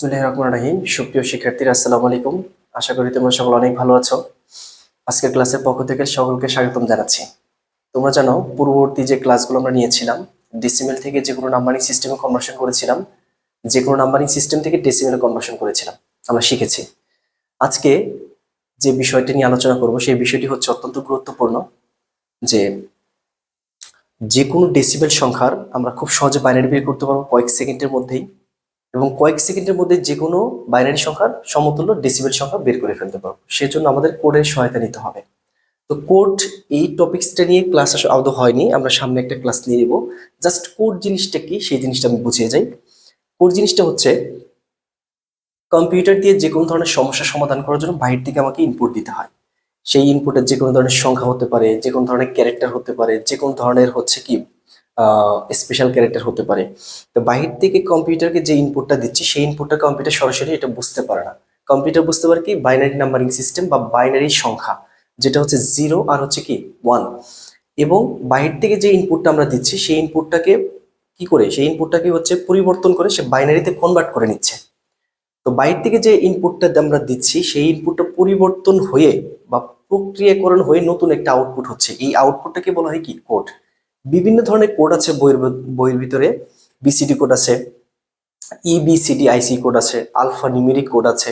বিসমুল্লাহ রহমান রাহিম। সুপ্রিয় শিক্ষার্থীরা, আসসালামু আলাইকুম। আশা করি তোমরা সকল অনেক ভালো আছো। আজকের ক্লাসের পক্ষ থেকে সকলকে স্বাগতম জানাচ্ছি। তোমরা জানো, পূর্ববর্তী যে ক্লাসগুলো আমরা নিয়েছিলাম ডেসিমেল থেকে যে কোনো নাম্বারিং সিস্টেমে কনভার্সন করেছিলাম, যে কোনো নাম্বারিং সিস্টেম থেকে ডেসিমেলে কনভার্সন করেছিলাম, আমরা শিখেছি। আজকে যে বিষয়টি নিয়ে আলোচনা করব, সেই বিষয়টি হচ্ছে অত্যন্ত গুরুত্বপূর্ণ, যে যে কোনো ডেসিবেল সংখ্যার আমরা খুব সহজে বাইনারি বের করতে পারব কয়েক সেকেন্ডের মধ্যেই। এবং কয়েক সেকেন্ডের মধ্যে যে কোনো বাইনারি সংখ্যার সমতুল্য ডেসিবেল সংখ্যা বের করে ফেলতে পারব। সেজন্য আমাদের কোডের সহায়তা নিতে হবে। তো কোড এই টপিক্সটা নিয়ে ক্লাস আদৌ হয়নি, আমরা সামনে একটা ক্লাস নিয়ে নেব। জাস্ট কোড জিনিসটা কি, সেই জিনিসটা আমি বুঝিয়ে যাই। কোড জিনিসটা হচ্ছে কম্পিউটার দিয়ে যে কোনো ধরনের সমস্যা সমাধান করার জন্য বাইরে থেকে আমাকে ইনপুট দিতে হয়। সেই ইনপুটের যে কোনো ধরনের সংখ্যা হতে পারে যে কোনো ধরনের ক্যারেক্টার হতে পারে যে কোনো ধরনের হচ্ছে কি স্পেশাল ক্যারেক্টার হতে পারে। তো বাহির থেকে কম্পিউটারকে যে ইনপুটটা দিচ্ছি, সেই ইনপুটটা কম্পিউটার সরাসরি এটা বুঝতে পারে না। কম্পিউটার বুঝতে পারে কি? বাইনারি নাম্বারিং সিস্টেম বা বাইনারি সংখ্যা, যেটা হচ্ছে জিরো আর হচ্ছে কি? ওয়ান এবং বাহির থেকে যে ইনপুটটা আমরা দিচ্ছি, সেই ইনপুটটাকে কি করে? সেই ইনপুটটাকে হচ্ছে পরিবর্তন করে সে বাইনারিতে কনভার্ট করে নিচ্ছে। তো বাইরে থেকে যে ইনপুটটা আমরা দিচ্ছি, সেই ইনপুটটা পরিবর্তন হয়ে বা প্রক্রিয়াকরণ হয়ে নতুন একটা আউটপুট হচ্ছে। এই আউটপুটটাকে বলা হয় কি? কোড বিভিন্ন ধরনের কোড আছে বইয়ের বইয়ের ভিতরে বিসিডি কোড আছে ইবিসিডি আইসি কোড আছে আলফা নিউমেরিক কোড আছে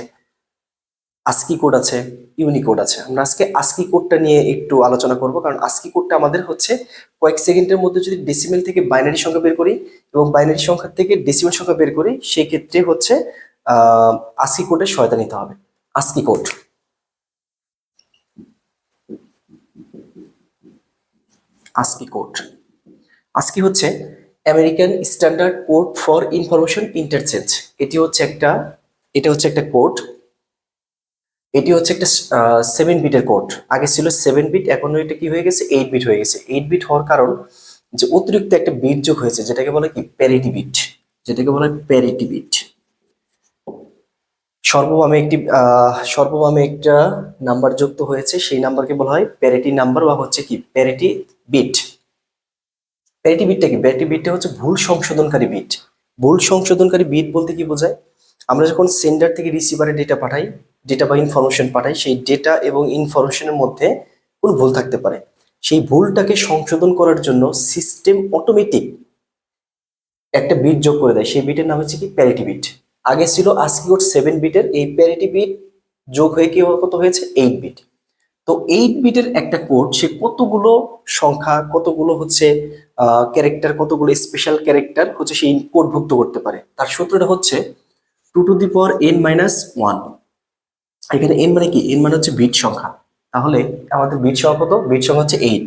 আস্কি কোড আছে ইউনিকোড আছে। আমরা আজকে আস্কি কোডটা নিয়ে একটু আলোচনা করব, কারণ আস্কি কোডটা আমাদের হচ্ছে কয়েক সেকেন্ডের মধ্যে যদি ডেসিমেল থেকে বাইনারি সংখ্যা বের করি এবং বাইনারি সংখ্যা থেকে ডেসিমেল সংখ্যা বের করি সেই ক্ষেত্রে হচ্ছে আস্কি কোডের সহায়তা নিতে হবে। ASCII code ASCII code ASCII হচ্ছে American standard code for information interchange এটি হচ্ছে একটা এটা হচ্ছে একটা কোড এটি হচ্ছে একটা সেভেন বিটের কোড আগে ছিল সেভেন বিট এখন এটা কি হয়ে গেছে? এইট বিট হয়ে গেছে। এইট বিট হওয়ার কারণ যে অতিরিক্ত একটা বিট যোগ হয়েছে যেটাকে বলে কি? প্যারিটি বিট যেটাকে বলে প্যারিটি বিট সর্ববামে একটি আহ, সর্ববামে একটা নাম্বার যুক্ত হয়েছে সেই নাম্বারকে বলা হয় প্যারিটি নাম্বার বা হচ্ছে কি? প্যারিটি বিট প্যারিটি বিটটা কি? প্যারিটি বিটটা হচ্ছে ভুল সংশোধনকারী বিট ভুল সংশোধনকারী বিট বলতে কি বোঝায়? আমরা যখন সেন্ডার থেকে রিসিভারে ডেটা পাঠাই ডেটা বা ইনফরমেশন পাঠাই, সেই ডেটা এবং ইনফরমেশনের মধ্যে কোনো ভুল থাকতে পারে। সেই ভুলটাকে সংশোধন করার জন্য সিস্টেম অটোমেটিক একটা বিট যোগ করে দেয়। সেই বিটের নাম হচ্ছে কি? প্যারিটি বিট আগে ছিল আস্কি কোড সেভেন বিটের এই প্যারিটি বিট যোগ হয়ে কি কত হয়েছে? এইট বিট তো এইট বিটের একটা কোড সে কতগুলো সংখ্যা, কতগুলো হচ্ছে ক্যারেক্টার কতগুলো স্পেশাল ক্যারেক্টার হচ্ছে সেই কোডভুক্ত করতে পারে। তার সূত্রটা হচ্ছে two to the power n minus one এখানে এন মানে কি? এন মানে হচ্ছে বিট সংখ্যা। তাহলে আমাদের বিট সংখ্যা কত? বিট সংখ্যা হচ্ছে এইট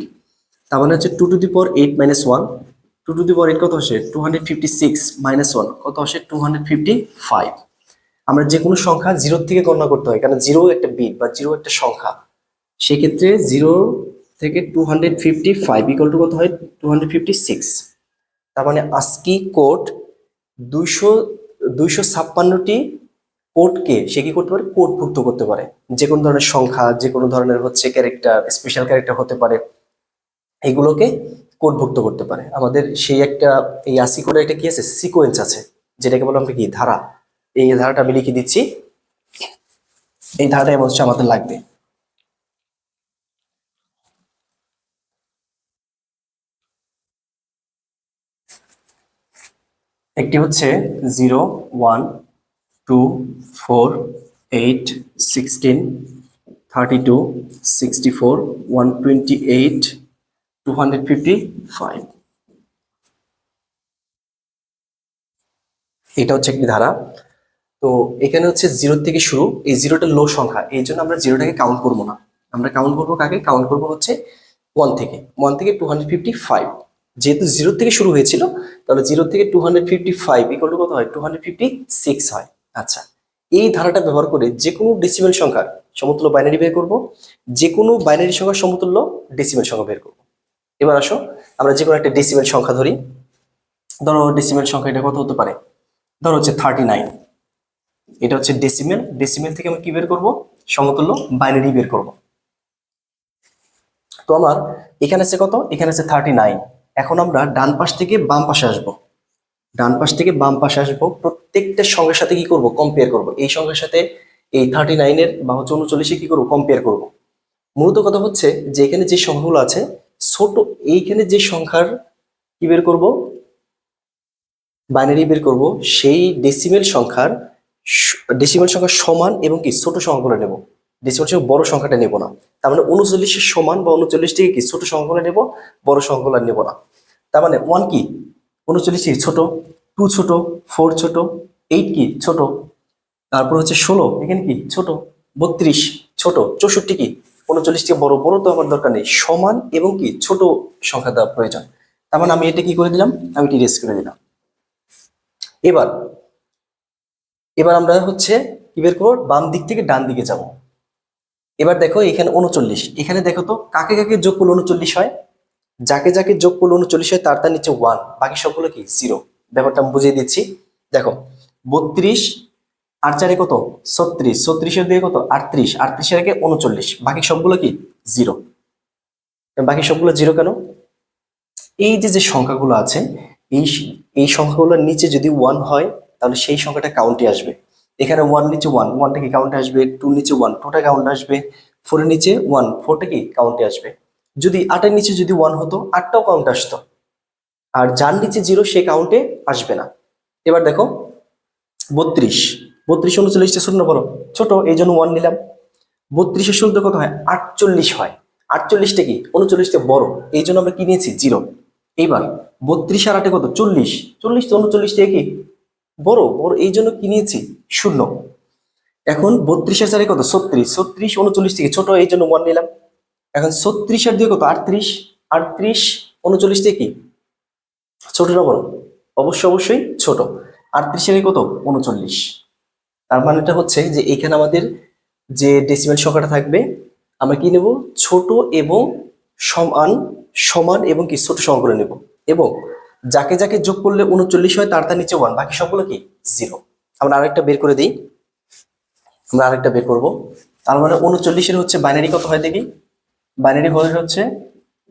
তার মানে হচ্ছে two to the power eight minus one two to the power eight কত আসে? Two hundred fifty six minus one কত আসে? টু হান্ড্রেড ফিফটি ফাইভ আমরা যে কোনো সংখ্যা জিরোর থেকে গণনা করতে হয়। কারণ জিরো একটা বিট বা জিরো একটা সংখ্যা। সেক্ষেত্রে জিরো থেকে two hundred fifty five equal to কত হয়? টু হান্ড্রেড ফিফটি সিক্স তার মানে আস্কি কোড দুইশো দুইশো ছাপ্পান্নটি কোডকে সে কি করতে পারে? কোডভুক্ত করতে পারে। যে কোনো ধরনের সংখ্যা, যে কোনো ধরনের হচ্ছে ক্যারেক্টার স্পেশাল ক্যারেক্টার হতে পারে, এগুলোকে কোডভুক্ত করতে পারে। আমাদের সেই একটা, এই আসি কোডে একটা কি আছে? সিকোয়েন্স আছে, যেটাকে বলে আমরা কি? ধারা। এই ধারাটা আমি লিখে দিচ্ছি। এই ধারাটা হচ্ছে আমাদের লাগবে। একটি হচ্ছে zero one two four eight sixteen, thirty two sixty four, one twenty eight, two hundred fifty five. এটা হচ্ছে একটি ধারা। তো এখানে হচ্ছে জিরো থেকে শুরু, এই জিরোটা লো সংখ্যা, এই জন্য আমরা জিরোটাকে কাউন্ট করব না। আমরা কাউন্ট করব কাকে? কাউন্ট করব হচ্ছে ওয়ান থেকে ওয়ান থেকে টু হান্ড্রেড ফিফটি ফাইভ যেহেতু জিরো থেকে শুরু হয়েছিল, তাহলে জিরো থেকে two hundred fifty five equal to কত হয়? টু হান্ড্রেড ফিফটি সিক্স হয়। আচ্ছা এই ধারাটা ব্যবহার করে যে কোনো ডেসিমেল সংখ্যার সমতুল্য বাইনারি বের করব যে কোনো বাইনারি সংখ্যার সমতুল্য ডেসিমেল সংখ্যা বের করব। এবার আসো, আমরা যে কোনো একটা ডেসিমেল সংখ্যা ধরি। ধরো ডেসিমেল সংখ্যা এটা কত হতে পারে? ধরো হচ্ছে থার্টি নাইন এটা হচ্ছে ডেসিমেল ডেসিমেল থেকে আমি কি বের করব? সমতুল্য বাইনারি বের করব। তো আমার এখানে আছে কত? এখানে আছে থার্টি নাইন এখন আমরা ডান পাশ থেকে বাম পাশে আসব। ডান পাশ থেকে বাম পাশে আসব। প্রত্যেকটা সংখ্যার সাথে কি করব? কম্পেয়ার করব। এই সংখ্যার সাথে এই থার্টি নাইনের বা হচ্ছে উনচল্লিশে কি করব? কম্পেয়ার করব। মূলত কথা হচ্ছে যে এখানে যে সংখ্যাগুলো আছে, ছোট এইখানে যে সংখ্যার কি বের করব? বাইনারি বের করব। সেই ডেসিমেল সংখ্যার ডেসিমেল সংখ্যার সমান এবং কি? ছোট সংখ্যাগুলো নেব। ডেসিমেল বড় সংখ্যাটা নেব না। তার মানে উনচল্লিশের সমান বা উনচল্লিশ থেকে কি ছোট সংখ্যাগুলো নেব, বড় সংখ্যাগুলো নেব না। তার মানে ওয়ান কি? উনচল্লিশ ছোট? টু ছোট? ফোর ছোট? এইট কি ছোট? তারপর হচ্ছে ষোলো, এখানে কি? ছোট। বত্রিশ, ছোট। চৌষট্টি কি? উনচল্লিশ থেকে বড় বড় তো আমার দরকার নেই। সমান এবং কি? ছোট সংখ্যা দেওয়া প্রয়োজন। তার মানে আমি এটা কি করে দিলাম? আমি এটি রেস করে দিলাম। এবার এবার আমরা হচ্ছে কি বের করব? বাম দিক থেকে ডান দিকে যাব। এবার দেখো এখানে উনচল্লিশ। এখানে দেখো তো কাকে কাকে যোগ করলে উনচল্লিশ হয়? যাকে যাকে যোগ করলে উনচল্লিশ হয় তার তার নিচে ওয়ান বাকি সবগুলো কি? জিরো ব্যাপারটা আমি বুঝিয়ে দিচ্ছি। দেখো, বত্রিশ, আর চারে কত? ছত্রিশ। ছত্রিশের দিয়ে কত? আটত্রিশ। আটত্রিশের আগে উনচল্লিশ। বাকি সবগুলো কি? জিরো বাকি সবগুলো জিরো কেন? এই যে যে সংখ্যাগুলো আছে, এই এই সংখ্যাগুলোর নিচে যদি ওয়ান হয়, তাহলে সেই সংখ্যাটা কাউন্টে আসবে। এখানে ওয়ান নিচে ওয়ান ওয়ানটা কি কাউন্টে আসবে টু নিচে ওয়ান টুটা কাউন্টে আসবে ফোরের নিচে ওয়ান ফোরটা কি কাউন্টে আসবে। যদি আটের নিচে যদি ওয়ান হতো আটটাও কাউন্টে আসতো। আর যার নিচে জিরো সে কাউন্টে আসবে না। এবার দেখো, বত্রিশ। বত্রিশ উনচল্লিশটা শূন্য বলো। ছোট, এই জন্য ওয়ান নিলাম। বত্রিশের শূন্য কত হয়? আটচল্লিশ হয়। আটচল্লিশটা কি? উনচল্লিশটা বড়। এই জন্য আমরা কি নিয়েছি? জিরো এইবার বত্রিশ আর আটে কত? চল্লিশ। চল্লিশ তো উনচল্লিশ থেকে কি বড় বড় এই জন্য কি নিয়েছি শূন্য। এখন বত্রিশের চারে কত? ছত্রিশ। ছত্রিশ, উনচল্লিশ থেকে ছোট, এই জন্য ওয়ান নিলাম। এখন ছত্রিশ আর দিয়ে কত? আটত্রিশ। আটত্রিশ, উনচল্লিশ থেকে কি? ছোট না বড়? অবশ্যই অবশ্যই ছোট। আটত্রিশের কত? উনচল্লিশ। তার মানেটা হচ্ছে যে এখানে আমাদের যে ডেসিমেল সংখ্যাটা থাকবে, আমরা কি নেব? ছোট এবং সমান সমান এবং কি? ছোট সংখ্যাগুলো নেব। এবং যাকে যাকে যোগ করলে উনচল্লিশ হয়, তার তার নিচে ওয়ান বাকি সবগুলো কি? জিরো আমরা আরেকটা বের করে দিই। আমরা আরেকটা বের করব। তার মানে উনচল্লিশের হচ্ছে বাইনারি কত হয় দেখি? বাইনারি হয়ে হচ্ছে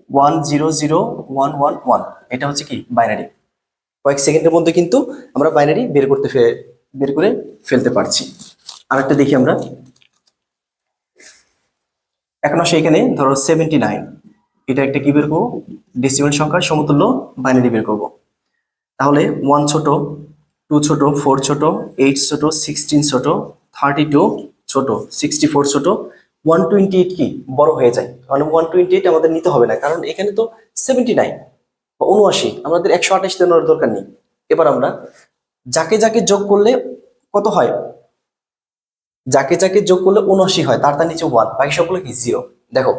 one zero zero one one one এটা হচ্ছে কি? বাইনারি কয়েক সেকেন্ডের মধ্যে কিন্তু আমরা বাইনারি বের করতে বের করে ফেলতে পারছি। আরেকটা দেখি আমরা। এখন আসে এখানে, ধরো সেভেন্টি নাইন এটা একটা কি বের করব? ডেসিমেল সংখ্যার সমতুল্য বাইনারি বের করব। তাহলে ওয়ান ছোট টু ছোট ফোর ছোট এইট ছোট সিক্সটিন ছোট থার্টি টু ছোট সিক্সটি ফোর ছোট ওয়ান টোয়েন্টি এইট কি? বড় হয়ে যায়। মানে ওয়ান টোয়েন্টি এইট আমাদের নিতে হবে না, কারণ এখানে তো সেভেন্টি নাইন বা উনআশি, আমাদের একশো আঠাশ নেওয়ার দরকার নেই। এবার আমরা যাকে যাকে যোগ করলে কত হয়? যাকে যাকে যোগ করলে উনআশি হয়, তার তার নিচে ওয়ান বাকি সবগুলো কি? জিরো দেখো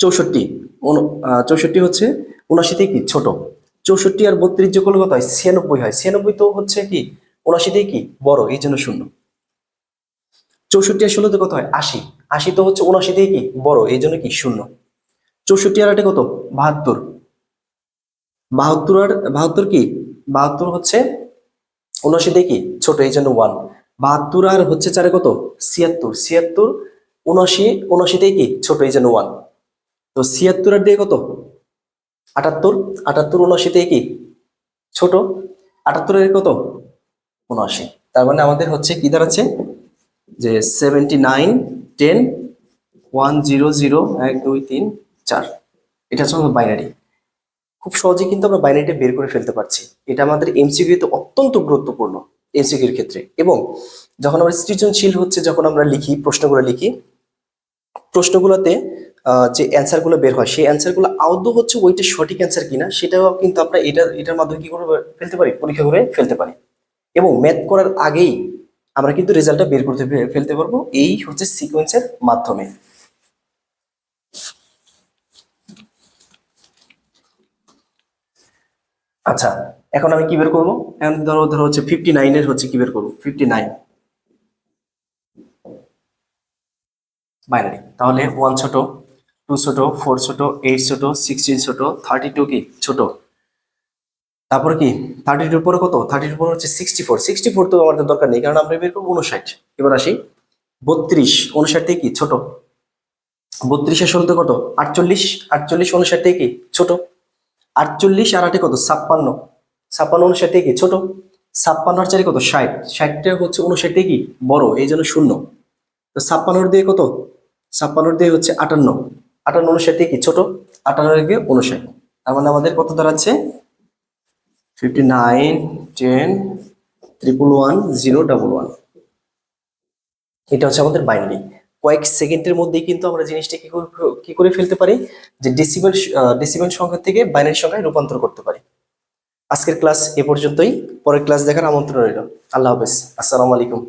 চৌষট্টি চৌষট্টি হচ্ছে উনআশি থেকে কি? ছোট। চৌষট্টি আর বত্রিশ যোগ কত হয়, ছিয়ানব্বই হয়। ছিয়ানব্বই তো হচ্ছে কি? উনআশি থেকে কি? বড়, এই জন্য শূন্য। চৌষট্টি আর ষোলোতে কত হয়? আশি। আশি তো হচ্ছে উনআশি থেকে কি? বড়, এই জন্য কি? শূন্য। চৌষট্টি আর আটে কত? বাহাত্তর। বাহাত্তর আর, বাহাত্তর কি? বাহাত্তর হচ্ছে উনআশি থেকে কি? ছোট, এই জন্য ওয়ান বাহাত্তর আর হচ্ছে চারে কত? ছিয়াত্তর। ছিয়াত্তর, উনআশি উনআশি থেকে কি? ছোট, এই জন্য ওয়ান তো ছিয়াত্তর আর দিয়ে কত? আটাত্তর? আটাত্তর উনআশি থেকে কি? ছোট? আটাত্তরের কত? উনআশি। তার মানে আমাদের হচ্ছে কি দাঁড়াচ্ছে? যে seventy nine ten one zero zero এক, দুই, তিন, চার। এটা হচ্ছে বাইনারি খুব সহজে কিন্তু আমরা বাইনারিটা বের করে ফেলতে পারছি। এটা আমাদের এমসিকিউতে অত্যন্ত গুরুত্বপূর্ণ এমসিকিউর ক্ষেত্রে। এবং যখন আমরা সৃজনশীল হচ্ছে, যখন আমরা লিখি, প্রশ্নগুলো লিখি, প্রশ্নগুলোতে যে অ্যান্সারগুলো বের হয়, সেই অ্যান্সারগুলো আদৌ হচ্ছে ওইটা সঠিক অ্যান্সার কিনা, সেটাও কিন্তু আমরা এটা, এটার মাধ্যমে কি করে ফেলতে পারি? পরীক্ষা করে ফেলতে পারি। এবং ম্যাথ করার আগেই আমরা কিন্তু রেজাল্টটা বের করতে ফেলতে পারব। এই হচ্ছে সিকোয়েন্সের মাধ্যমে। আচ্ছা এখন আমি কি বের করব? এখন ধরো ধরো হচ্ছে ফিফটি নাইনের হচ্ছে কি বের করব? ফিফটি নাইন বাইনারি তাহলে ওয়ান ছোট টু ছোট, ফোর ছোট, এইট ছোট, সিক্সটিন ছোট, থার্টি টু কি ছোট? তারপরে কি? থার্টি টুর পরে কত? থার্টি টুর পরে হচ্ছে সিক্সটি ফোর। সিক্সটি ফোর তো আমাদের দরকার নেই, কারণ আমরা বের করব উনষাট এবার আসি, বত্রিশ উনষাট থেকে কি? ছোট। বত্রিশের ষোলোতে কত? আটচল্লিশ। আটচল্লিশ উনষাট থেকে কি? ছোট। আটচল্লিশ আর আটে কত? ছাপ্পান্ন। ছাপ্পান্ন উনষাট থেকে কি? ছোট। ছাপ্পান্নর চারি কত? ষাট। ষাটটা হচ্ছে উনষাটে কি? বড়, এই জন্য শূন্য। তো ছাপ্পান্নর দিয়ে কত? ছাপ্পান্নর দিয়ে হচ্ছে আটান্ন। আটান্ন উনষাটে কি? ছোট। আটান্ন থেকে উনষাট। তার মানে আমাদের কত দাঁড়াচ্ছে? Fifty nine ten triple one zero double one এটা হচ্ছে আমাদের বাইনারি কয়েক সেকেন্ডের মধ্যেই কিন্তু আমরা জিনিসটা কি করে কি করে ফেলতে পারি? যে ডেসিবেল ডেসিবেল সংখ্যা থেকে বাইনারি সংখ্যায় রূপান্তর করতে পারি। আজকের ক্লাস এ পর্যন্তই। পরের ক্লাস দেখার আমন্ত্রণ রইল। আল্লাহ হাফেজ। আসসালামু আলাইকুম।